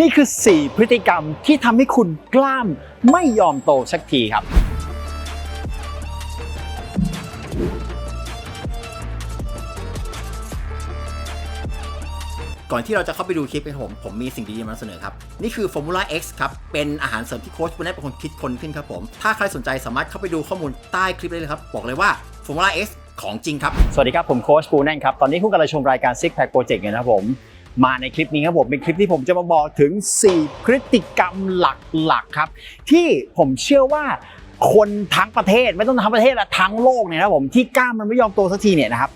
นี่คือ 4 พฤติกรรมที่ทำให้คุณกล้ามไม่ยอมโตสักทีครับ ก่อนที่เราจะเข้าไปดูคลิปกันผม ผมมีสิ่งดีๆมานำเสนอครับ นี่คือ Formula X ครับ เป็นอาหารเสริมที่โค้ชบุญได้เป็นคนคิดค้นขึ้นครับผม ถ้าใครสนใจสามารถเข้าไปดูข้อมูลใต้คลิปได้เลยครับ บอกเลยว่า Formula X ของจริงครับ สวัสดีครับ ผมโค้ชปูแน่นครับ ตอนนี้คุณกำลังชมรายการ Six Pack Project อยู่นะครับผม มาในคลิปนี้ครับผมเป็นคลิปที่ผมจะมาบอกถึง 4 พฤติกรรมหลักๆครับ ที่ผมเชื่อว่าคนทั้งประเทศไม่ต้องทั้งประเทศละทั้งโลกเนี่ยนะครับผมที่กล้ามมันไม่ยอมโตสักทีเนี่ยนะครับ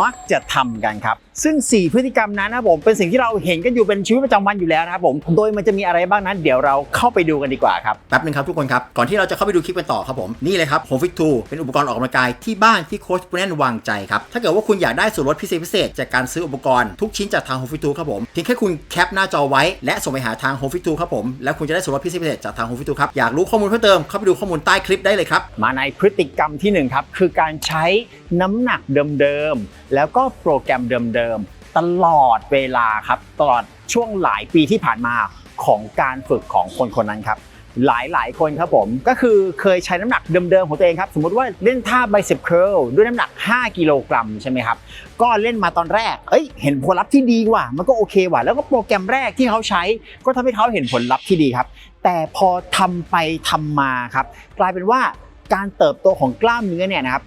มักจะทำกันครับ ซึ่ง 4 พฤติกรรมนั้นนะครับผมเป็นสิ่งที่เราเห็นกันอยู่เป็นชีวิตประจำวันอยู่แล้วนะครับผมโดยมันจะมีอะไรบ้างนั้น เดี๋ยวเราเข้าไปดูกันดีกว่าครับแป๊บนึงครับทุกคนครับ ก่อนที่เราจะเข้าไปดูคลิปกันต่อครับผมนี่เลยครับ Home Fit 2เป็นอุปกรณ์ออกกำลังกายที่บ้านที่โค้ชปุณแนนวางใจครับถ้าเกิดว่าคุณอยากได้ส่วนลดพิเศษพิเศษจากการซื้ออุปกรณ์ทุกชิ้นจากทาง Home Fit 2ครับผมเพียงแค่คุณแคปหน้าจอไว้และส่งไปหาทาง Home Fit 2ครับผมแล้วคุณจะได้ส่วนลดพิเศษพิเศษจากทาง Home Fit 2ครับอยากรู้ข้อมูลเพิ่มเติมเข้าไปดูข้อมูลใต้คลิปได้เลยครับมาในพฤติกรรมที่หนึ่งครับคือการใช้น้ำหนักเดิมๆแล้วก็โปรแกรมเดิมๆตลอดเวลาครับ ตลอดช่วงหลายปีที่ผ่านมาของการฝึกของคนคนนั้นครับ หลายๆคนครับผม ก็คือเคยใช้น้ำหนักเดิมๆของตัวเองครับ สมมติว่าเล่นท่า bicep curl ด้วยน้ำหนัก 5 กิโลกรัมใช่ไหมครับ ก็เล่นมาตอนแรก เอ้ย เห็นผลลัพธ์ที่ดีว่ะมันก็โอเคว่ะแล้วก็โปรแกรมแรกที่เขาใช้ ก็ทำให้เขาเห็นผลลัพธ์ที่ดีครับ แต่พอทำไปทำมาครับ กลายเป็นว่าการเติบโตของกล้ามเนื้อเนี่ยนะครับ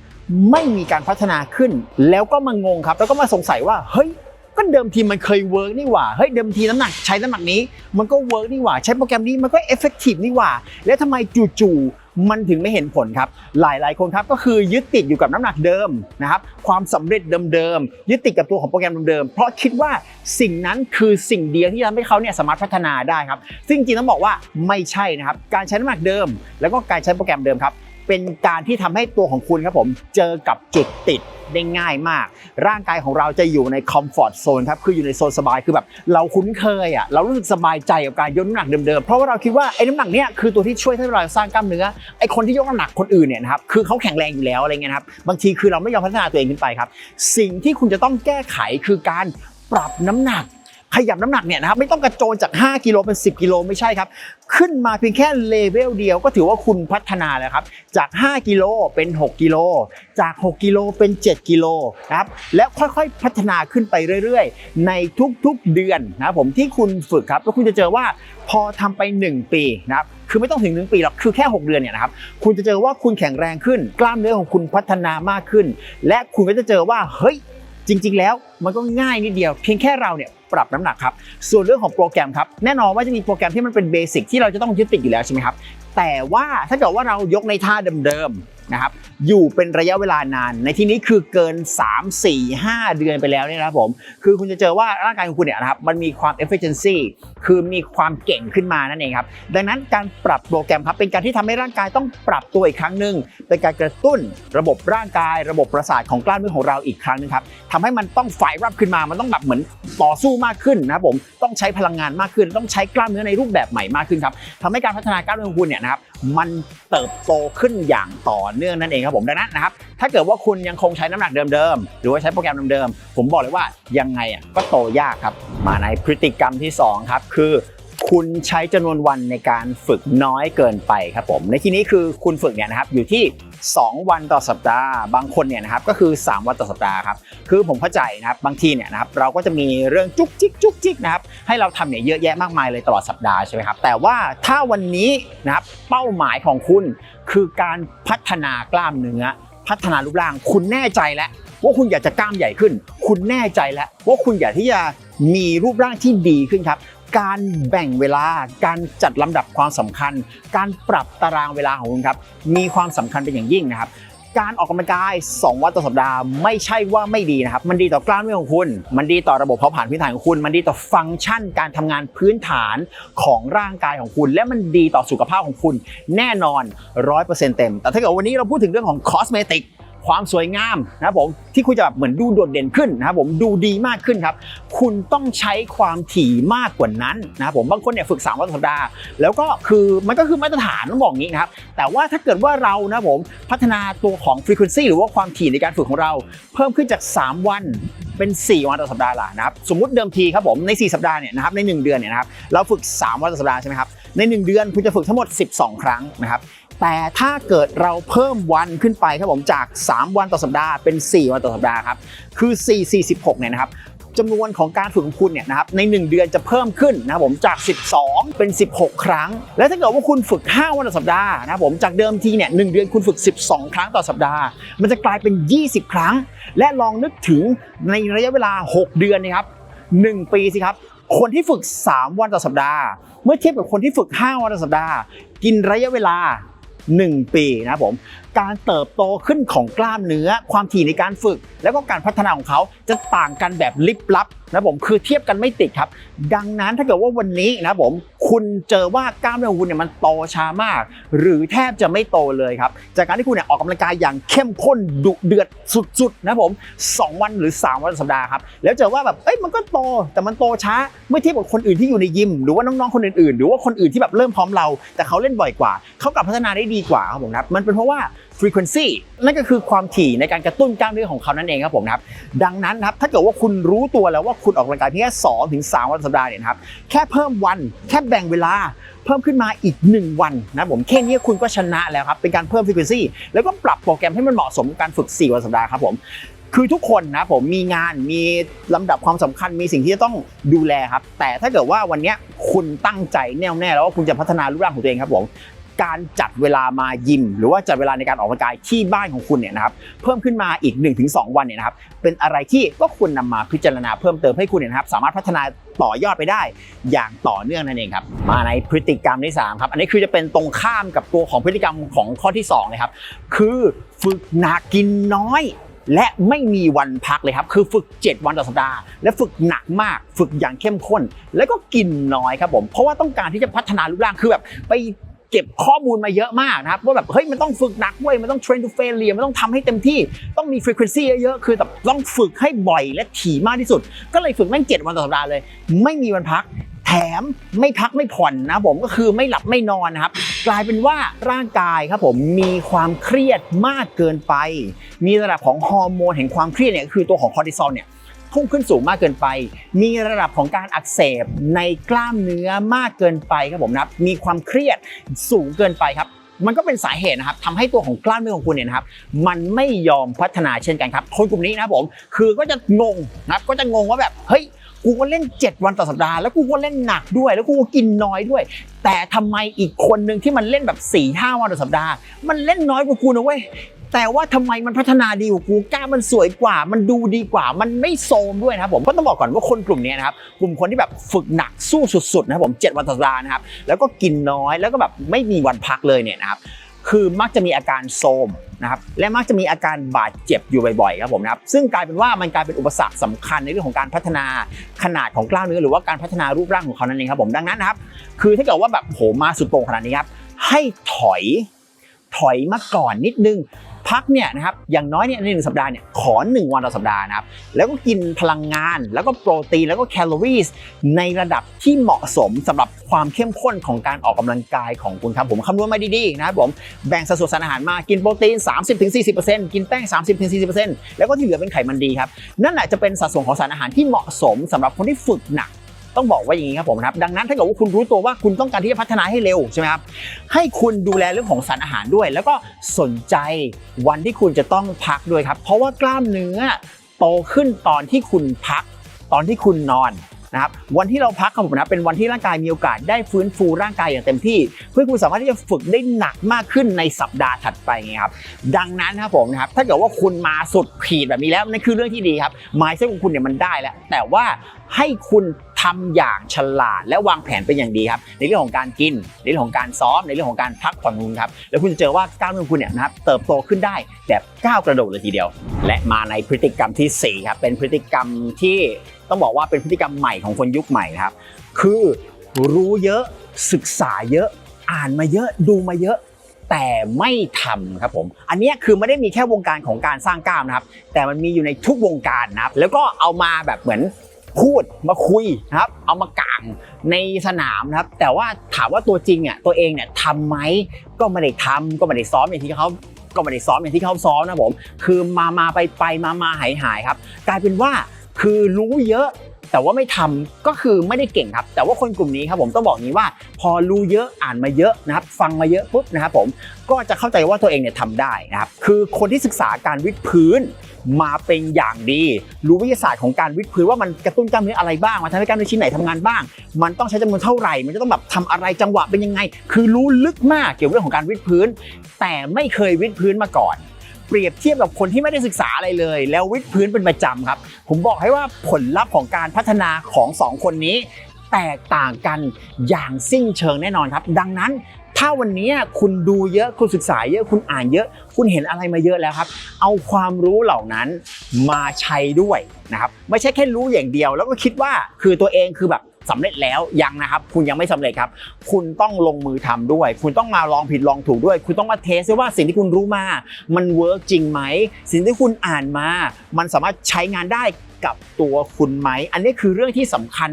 ไม่มีการพัฒนาขึ้น แล้วก็มางงครับ แล้วก็มาสงสัยว่าเฮ้ยก็เดิมทีมันเคยเวิร์กนี่หว่า เฮ้ยเดิมทีน้ำหนักใช้น้ำหนักนี้ มันก็เวิร์กนี่หว่า ใช้โปรแกรมนี้มันก็เอฟเฟกตีฟนี่หว่า แล้วทำไมจู่ๆมันถึงไม่เห็นผลครับ หลายๆคนครับก็คือยึดติดอยู่กับน้ำหนักเดิมนะครับ ความสำเร็จเดิมๆยึดติดกับตัวของโปรแกรมเดิมๆเพราะคิดว่าสิ่งนั้นคือสิ่งเดียวที่ทำให้เขาเนี่ยสามารถพัฒนาได้ครับ ซึ่งจริงต้องบอกว่าไม่ใช่นะครับ การใช้น้ำหนักเดิม แล้วก็การใช้โปรแกรมเดิมครับ เป็นการที่ทำให้ตัวของคุณครับผมเจอกับจุดติดได้ง่ายมาก ร่างกายของเราจะอยู่ในคอมฟอร์ทโซนครับคืออยู่ในโซนสบายคือแบบ เราคุ้นเคยอะเรารู้สึกสบายใจกับการยกน้ำหนักเดิมๆเพราะว่าเราคิดว่าไอ้น้ำหนักเนี้ยคือตัวที่ช่วยให้เราสร้างกล้ามเนื้อไอ้คนที่ยกน้ำหนักคนอื่นเนี่ยนะครับคือเขาแข็งแรงอยู่แล้วอะไรเงี้ยครับบางทีคือเราไม่ยอมพัฒนาตัวเองขึ้นไปครับ สิ่งที่คุณจะต้องแก้ไขคือการปรับน้ำหนัก ขยับน้ำหนักเนี่ยนะครับไม่ต้องกระโจนจาก 5 กิโลเป็น 10 กิโลไม่ใช่ครับ ขึ้นมาเพียงแค่เลเวลเดียวก็ถือว่าคุณพัฒนาแล้วครับ จาก 5 กิโลเป็น 6 กิโล จาก 6 กิโลเป็น 7 กิโลนะครับแล้วค่อยๆพัฒนาขึ้นไปเรื่อยๆ ในทุกๆเดือนนะผมที่คุณฝึกครับแล้วคุณจะเจอว่าพอทำไป 1 ปีนะครับคือไม่ต้องถึง1ปีหรอก คือแค่ 6 เดือนเนี่ยนะครับ คุณจะเจอว่าคุณแข็งแรงขึ้น กล้ามเนื้อของคุณพัฒนามากขึ้น และคุณก็จะเจอว่า เฮ้ย จริง ๆ แล้วมันก็ง่ายนิดเดียว เพียงแค่เราเนี่ย ปรับน้ำหนักครับ ส่วนเรื่องของโปรแกรมครับแน่นอนว่าจะมีโปรแกรมที่มันเป็นเบสิกที่เราจะต้องยึดติดอยู่แล้วใช่ไหมครับแต่ว่าถ้าเกิดว่าเรายกในท่าเดิม นะครับอยู่เป็นระยะเวลานาน ในที่นี้คือเกิน 3 4 5 เดือนไปแล้วเนี่ยนะครับผมคือคุณจะเจอว่าร่างกายของคุณเนี่ยนะครับมันมีความ efficiency คือมีความเก่งขึ้นมานั่นเองครับดังนั้นการปรับโปรแกรมครับเป็นการที่ทำให้ร่างกายต้องปรับตัวอีกครั้งหนึ่งเป็นการกระตุ้นระบบร่างกาย ระบบประสาทของกล้ามเนื้อของเราอีกครั้งหนึงครับทำให้มันต้องไฟรับขึ้นมามันต้องแบบเหมือนต่อสู้มากขึ้นนะครับผมต้องใช้พลังงานมากขึ้น ต้องใช้กล้ามเนื้อในรูปแบบใหม่มากขึ้นครับทำให้การพัฒนากล้ามเนื้อของคุณเนี่ยนะครับมันเติบโตขึ้นอย่างต่อเนื่องนั่นเองครับผมดังนั้นนะครับถ้าเกิดว่าคุณยังคงใช้น้ำหนักเดิมๆหรือว่าใช้โปรแกรมเดิมๆผมบอกเลยว่ายังไงอะก็โตยากครับมาในพฤติกรรมที่สองครับคือคุณใช้จำนวนวันในการฝึกน้อยเกินไปครับผม ในที่นี้คือคุณฝึกเนี่ยนะครับอยู่ที่ 2 วันต่อสัปดาห์ บางคนเนี่ยนะครับก็คือ 3 วันต่อสัปดาห์ครับคือผมเข้าใจนะครับบางทีเนี่ยนะครับเราก็จะมีเรื่องจุกจิกจุกจิกนะครับให้เราทำเนี่ยเยอะแยะมากมายเลยตลอดสัปดาห์ใช่ไหมครับแต่ว่าถ้าวันนี้นะครับเป้าหมายของคุณ คือการพัฒนากล้ามเนื้อ พัฒนารูปร่าง คุณแน่ใจแล้วว่าคุณอยากจะกล้ามใหญ่ขึ้น คุณแน่ใจแล้วว่าคุณอยากที่จะมีรูปร่างที่ดีขึ้นครับ การแบ่งเวลา การจัดลำดับความสำคัญ การปรับตารางเวลาของคุณครับมีความสำคัญเป็นอย่างยิ่งนะครับการออกกำลังกาย 2 วันต่อสัปดาห์ไม่ใช่ว่าไม่ดีนะครับ มันดีต่อกล้ามเนื้อของคุณ มันดีต่อระบบเผาผลาญพื้นฐานของคุณ มันดีต่อฟังก์ชันการทำงานพื้นฐานของร่างกายของคุณ และมันดีต่อสุขภาพของคุณ แน่นอน 100%เต็ม แต่ถ้าเกิดวันนี้เราพูดถึงเรื่องของคอสเมติก ความสวยงามนะครับผมที่คุณจะแบบเหมือนดูโดดเด่นขึ้นนะครับผมดูดีมากขึ้นครับ คุณต้องใช้ความถี่มากกว่านั้นนะครับผมบางคนเนี่ยฝึก3วันต่อสัปดาห์แล้วก็คือมันก็คือมาตรฐานต้องบอกงี้นะครับแต่ว่าถ้าเกิดว่าเรานะครับผมพัฒนาตัวของ frequency หรือว่าความถี่ในการฝึกของเรา เพิ่มขึ้นจาก 3 วันเป็น 4 วันต่อสัปดาห์ละนะครับสมมุติเดิมทีครับผมใน 4 สัปดาห์เนี่ยนะครับใน 1 เดือนเนี่ยนะครับเราฝึก 3 วันต่อสัปดาห์ใช่ไหมครับใน 1 เดือนคุณจะฝึกทั้งหมด 12 ครั้งนะครับ แต่ถ้าเกิดเราเพิ่มวันขึ้นไปครับผมจาก 3 วันต่อสัปดาห์เป็น 4 วันต่อสัปดาห์ครับคือ 4 4 16เนี่ยนะครับจำนวนของการฝึกของคุณเนี่ยนะครับใน 1 เดือนจะเพิ่มขึ้นนะครับผมจาก 12 เป็น 16 ครั้ง และถ้าเกิดว่าคุณฝึก 5 วันต่อสัปดาห์นะครับผมจากเดิมทีเนี่ยหเดือนคุณฝึก 12 ครั้งต่อสัปดาห์ มันจะกลายเป็น 20 ครั้ง และลองนึกถึงในระยะเวลา 6 เดือนนะครับ1ปีสิครับคนที่ฝึก 3 วันต่อสัปดาห์ เมื่อเทียบกับคนที่ฝึก 5 วันต่อสัปดาห์ กินระยะเวลา 1 ปีนะครับผม การเติบโตขึ้นของกล้ามเนื้อ ความถี่ในการฝึก แล้วก็การพัฒนาของเขาจะต่างกันแบบลิบลับนะผมคือเทียบกันไม่ติดครับ ดังนั้นถ้าเกิดว่าวันนี้นะผมคุณเจอว่ากล้ามเนื้อคุณเนี่ยมันโตช้ามาก หรือแทบจะไม่โตเลยครับ จากการที่คุณเนี่ยออกกำลังกายอย่างเข้มข้นดุเดือดสุดๆนะผม 2 วันหรือ 3 วันสัปดาห์ครับ แล้วเจอว่าแบบเอ้ยมันก็โตแต่มันโตช้าเมื่อเทียบกับคนอื่นที่อยู่ในยิม หรือว่าน้องๆคนอื่นๆ หรือว่าคนอื่นที่แบบเริ่มพร้อมเรา แต่เขาเล่นบ่อยกว่า เขากลับพัฒนาได้ดีกว่าครับผมครับมันเป็นเพราะว่า frequency นั่นก็คือความถี่ในการกระตุ้นกล้ามเนื้อของเขานั่นเองครับผมนะครับ ดังนั้นนะครับถ้าเกิดว่าคุณรู้ตัวแล้วว่าคุณออกกำลังกายเพียงแค่2ถึง3วันสัปดาห์เนี่ยนะครับแค่เพิ่มวันแค่แบ่งเวลาเพิ่มขึ้นมาอีก 1 วันนะผมแค่นี้คุณก็ชนะแล้วครับเป็นการเพิ่ม frequency แล้วก็ปรับโปรแกรมให้มันเหมาะสมกับการฝึก 4 วันสัปดาห์ครับผมคือทุกคนนะผมมีงานมีลำดับความสำคัญมีสิ่งที่จะต้องดูแลครับ แต่ถ้าเกิดว่าวันนี้คุณตั้งใจแน่วแน่แล้วว่าคุณจะพัฒนารูปร่างของตัวเองครับผม การจัดเวลามายิม หรือว่าจัดเวลาในการออกกำลังกายที่บ้านของคุณเนี่ยนะครับเพิ่มขึ้นมาอีก 1-2 วันเนี่ยนะครับเป็นอะไรที่ก็ควรนำมาพิจารณาเพิ่มเติมให้คุณเนี่ยนะครับสามารถพัฒนาต่อยอดไปได้อย่างต่อเนื่องนั่นเองครับมาในพฤติกรรมที่สามครับอันนี้คือจะเป็นตรงข้ามกับตัวของพฤติกรรมของข้อที่สองเลยครับคือฝึกหนักกินน้อยและไม่มีวันพักเลยครับ คือฝึก 7 วันต่อสัปดาห์ และฝึกหนักมาก ฝึกอย่างเข้มข้น แล้วก็กินน้อยครับผม เพราะว่าต้องการที่จะพัฒนารูปร่าง คือแบบไป เก็บข้อมูลมาเยอะมากนะครับว่าแบบเฮ้ยมันต้องฝึกหนักเว้ยมันต้อง train to failure มันต้องทำให้เต็มที่ต้องมี frequency เยอะๆคือแบบต้องฝึกให้บ่อยและถี่มากที่สุด ก็เลยฝึกแม่ง7วันต่อสัปดาห์เลย ไม่มีวันพักแถมไม่พักไม่ผ่อนนะผมก็คือไม่หลับไม่นอนนะครับ กลายเป็นว่าร่างกายครับผมมีความเครียดมากเกินไป มีระดับของฮอร์โมนแห่งความเครียดเนี่ยคือตัวของคอร์ติซอลเนี่ย พุ่งขึ้นสูงมากเกินไป มีระดับของการอักเสบในกล้ามเนื้อมากเกินไปครับผมนะครับมีความเครียดสูงเกินไปครับมันก็เป็นสาเหตุนะครับทำให้ตัวของกล้ามเนื้อของคุณเนี่ยนะครับ มันไม่ยอมพัฒนาเช่นกันครับคนกลุ่มนี้นะครับผม คือก็จะงงนะครับก็จะงงว่าแบบเฮ้ยกูก็เล่น 7 วันต่อสัปดาห์แล้วกูก็เล่นหนักด้วย แล้วกูก็กินน้อยด้วย แต่ทำไมอีกคนหนึ่งที่มันเล่นแบบ4ี่ห้าวันต่อสัปดาห์ มันเล่นน้อยกว่ากูนะเว้ย แต่ว่าทำไมมันพัฒนาดีกว่ากูกล้ามมันสวยกว่า มันดูดีกว่า มันไม่โซมด้วยนะครับผมก็ต้องบอกก่อนว่าคนกลุ่มนี้นะครับกลุ่มคนที่แบบฝึกหนักสู้สุดๆนะครับผม7วันต่อสัปดาห์นะครับแล้วก็กินน้อยแล้วก็แบบไม่มีวันพักเลยเนี่ยนะครับคือมักจะมีอาการโทมนะครับและมักจะมีอาการบาดเจ็บอยู่บ่อยๆครับผมนะครับซึ่งกลายเป็นว่ามันกลายเป็นอุปสรรคสำคัญในเรื่องของการพัฒนาขนาดของกล้ามเนื้อหรือว่าการพัฒนารูปร่างของเขานั่นเองครับผมดังนั้นนะครับคือถ้าเกิดว่าแบบโหมาสุดโต่งขนาดนี้ครับให้ถอยถอยมาก่อนนิดนึง พักเนี่ยนะครับอย่างน้อยเนี่ยในหนึ่งสัปดาห์เนี่ยขอหนึ่งวันต่อสัปดาห์นะครับแล้วก็กินพลังงาน แล้วก็โปรตีนแล้วก็แคลอรี่ในระดับที่เหมาะสมสำหรับความเข้มข้นของการออกกำลังกายของคุณครับผมคำนวณมาดีๆนะครับผมแบ่งสัดส่วนสารอาหารมากินโปรตีน 30-40%กินแป้ง 30-40%แล้วก็ที่เหลือเป็นไขมันดีครับนั่นแหละจะเป็นสัดส่วนของสารอาหารที่เหมาะสมสำหรับคนที่ฝึกหนัก ต้องบอกว่าอย่างนี้ครับผมนะครับดังนั้นถ้าเกิดว่าคุณรู้ตัวว่าคุณต้องการที่จะพัฒนาให้เร็วใช่ไหมครับให้คุณดูแลเรื่องของสารอาหารด้วย แล้วก็สนใจวันที่คุณจะต้องพักด้วยครับเพราะว่ากล้ามเนื้อโตขึ้นตอนที่คุณพักตอนที่คุณนอนนะครับวันที่เราพักครับผมนะเป็นวันที่ร่างกายมีโอกาสได้ฟื้นฟูร่างกายอย่างเต็มที่ เพื่อคุณสามารถที่จะฝึกได้หนักมากขึ้นในสัปดาห์ถัดไปไงครับดังนั้นครับผมนะครับถ้าเกิดว่าคุณมาสุดขีดแบบนี้แล้วนั่นคือเรื่องที่ดีครับไมซ์เซ็ตของคุณเนี่ยมันได้แล้ว แต่ว่าให้คุณ ทำอย่างฉลาด และวางแผนเป็นอย่างดีครับ ในเรื่องของการกิน ในเรื่องของการซ้อม ในเรื่องของการพักผ่อนคุณครับ แล้วคุณจะเจอว่ากล้ามเนื้อของคุณเนี่ยนะครับเติบโตขึ้นได้แบบก้าวกระโดดเลยทีเดียว และมาในพฤติกรรมที่สี่ครับเป็นพฤติกรรมที่ต้องบอกว่าเป็นพฤติกรรมใหม่ของคนยุคใหม่นะครับ คือรู้เยอะศึกษาเยอะอ่านมาเยอะดูมาเยอะแต่ไม่ทำครับผม อันนี้คือไม่ได้มีแค่วงการของการสร้างกล้ามนะครับ แต่มันมีอยู่ในทุกวงการนะครับ แล้วก็เอามาแบบเหมือน พูดมาคุยนะครับ เอามากางในสนามนะครับ แต่ว่าถามว่าตัวจริงอะตัวเองเนี่ยทำไหมก็ไม่ได้ทำก็ไม่ได้ซ้อมอย่างที่เขาก็ไม่ได้ซ้อมอย่างที่เขาซ้อมนะผม คือมามาไปไปมามาหายหายครับ กลายเป็นว่าคือรู้เยอะ แต่ว่าไม่ทำก็คือไม่ได้เก่งครับ แต่ว่าคนกลุ่มนี้ครับผมต้องบอกนี้ว่า พอรู้เยอะอ่านมาเยอะนะครับ ฟังมาเยอะปุ๊บนะครับผมก็จะเข้าใจว่าตัวเองเนี่ยทำได้นะครับ คือคนที่ศึกษาการวิดพื้นมาเป็นอย่างดี รู้วิทยาศาสตร์ของการวิดพื้นว่ามันกระตุ้นกล้ามเนื้ออะไรบ้างมันทำให้กล้ามเนื้อชิ้นไหนทำงานบ้าง มันต้องใช้จำนวนเท่าไหร่ มันจะต้องแบบทำอะไรจังหวะเป็นยังไง คือรู้ลึกมากเกี่ยวกับเรื่องของการวิดพื้น แต่ไม่เคยวิดพื้นมาก่อน เปรียบเทียบกับคนที่ไม่ได้ศึกษาอะไรเลย แล้ววิดพื้นเป็นประจำครับ ผมบอกให้ว่าผลลัพธ์ของการพัฒนาของสองคนนี้ แตกต่างกันอย่างสิ้นเชิงแน่นอนครับ ดังนั้นถ้าวันนี้คุณดูเยอะคุณศึกษาเยอะคุณอ่านเยอะ คุณเห็นอะไรมาเยอะแล้วครับ เอาความรู้เหล่านั้นมาใช้ด้วยนะครับไม่ใช่แค่รู้อย่างเดียว แล้วก็คิดว่าคือตัวเองคือแบบ สำเร็จแล้วยังนะครับ คุณยังไม่สำเร็จครับ คุณต้องลงมือทำด้วย คุณต้องมาลองผิดลองถูกด้วย คุณต้องมาเทสด้ว่าสิ่งที่คุณรู้มา มันเวิร์กจริงไหม สิ่งที่คุณอ่านมา มันสามารถใช้งานได้ กับตัวคุณไหม อันนี้คือเรื่องที่สำคัญ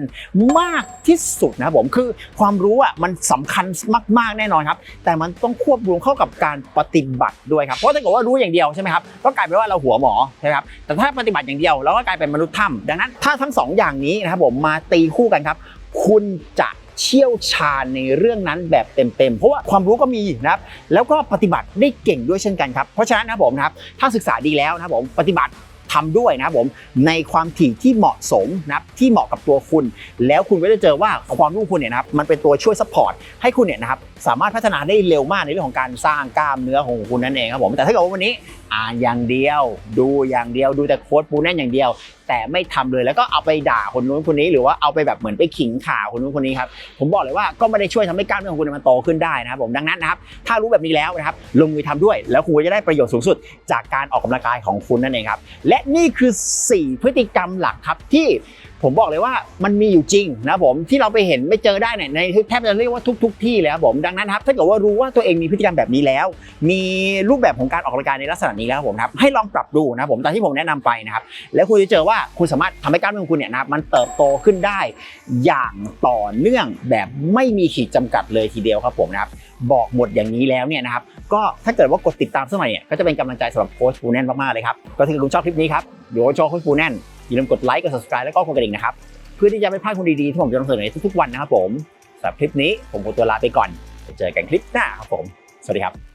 มากที่สุดนะครับผมคือความรู้อะมันสำคัญมากๆแน่นอนครับ แต่มันต้องควบรวมเข้ากับการปฏิบัติด้วยครับเพราะถ้าเกิดว่ารู้อย่างเดียวใช่ไหมครับก็กลายเป็นว่าเราหัวหมอใช่ไหมครับแต่ถ้าปฏิบัติอย่างเดียวเราก็กลายเป็นมนุษย์ถ้ำดังนั้นถ้าทั้งสองอย่างนี้นะครับผมมาตีคู่กันครับ คุณจะเชี่ยวชาญในเรื่องนั้นแบบเต็มๆ เพราะว่าความรู้ก็มีนะครับ แล้วก็ปฏิบัติได้เก่งด้วยเช่นกันครับ เพราะฉะนั้นนะครับผมนะครับ ถ้าศึกษาดีแล้วนะครับผมปฏิบัติ ทำด้วยนะผมในความถี่ที่เหมาะสมนับที่เหมาะกับตัวคุณ แล้วคุณก็จะเจอว่าความรู้คุณเนี่ยนะครับมันเป็นตัวช่วยซัพพอร์ตให้คุณเนี่ยนะครับสามารถพัฒนาได้เร็วมากในเรื่องของการสร้างกล้ามเนื้อของคุณนั่นเองครับผมแต่ถ้าเกิดว่าวันนี้อ่านอย่างเดียว ดูอย่างเดียวดูแต่โค้ดปูแน่นอย่างเดียว แต่ไม่ทำเลยแล้วก็เอาไปด่าคนนู้นคนนี้หรือว่าเอาไปแบบเหมือนไปขิงข่าวคนนู้นคนนี้ครับผมบอกเลยว่าก็ไม่ได้ช่วยทำให้กล้ามเนื้อของคุณมันโตขึ้นได้นะครับผมดังนั้นนะครับถ้ารู้แบบนี้แล้วนะครับลงมือทำด้วย แล้วคุณจะได้ประโยชน์สูงสุด จากการออกกำลังกายของคุณนั่นเองครับและนี่คือ 4 พฤติกรรมหลักครับที่ ผมบอกเลยว่ามันมีอยู่จริงนะผมที่เราไปเห็นไม่เจอได้เนี่ยในแทบจะเรียกว่าทุก ๆ ที่เลยครับผมดังนั้นครับถ้าเกิดว่ารู้ว่าตัวเองมีพฤติกรรมแบบนี้แล้ว มีรูปแบบของการออกกำลังกายในลักษณะนี้แล้วผมครับให้ลองปรับดูนะผมตามที่ผมแนะนำไปนะครับแล้วคุณจะเจอว่าคุณสามารถทำให้กล้ามเนื้อของคุณเนี่ยนะครับมันเติบโตขึ้นได้ อย่างต่อเนื่องแบบไม่มีขีดจำกัดเลยทีเดียวครับผมนะครับบอกหมดอย่างนี้แล้วเนี่ยนะครับก็ถ้าเกิดว่ากดติดตามสักหน่อยเนี่ยก็จะเป็นกำลังใจสำหรับโค้ชปูแน่นมากๆเลยครับก็ถ้าเกิดคุณชอบคลิปนี้ครับเดี๋ยวโชว์โค้ชปูแน่น อย่าลืมกดไลค์กด subscribe แล้วก็กดกระดิ่งนะครับ เพื่อที่จะไม่พลาดคนดีๆที่ผมจะนำเสนอในทุกๆวันนะครับผมสำหรับคลิปนี้ผมขอตัวลาไปก่อนไปเจอกันคลิปหน้าครับผม สวัสดีครับ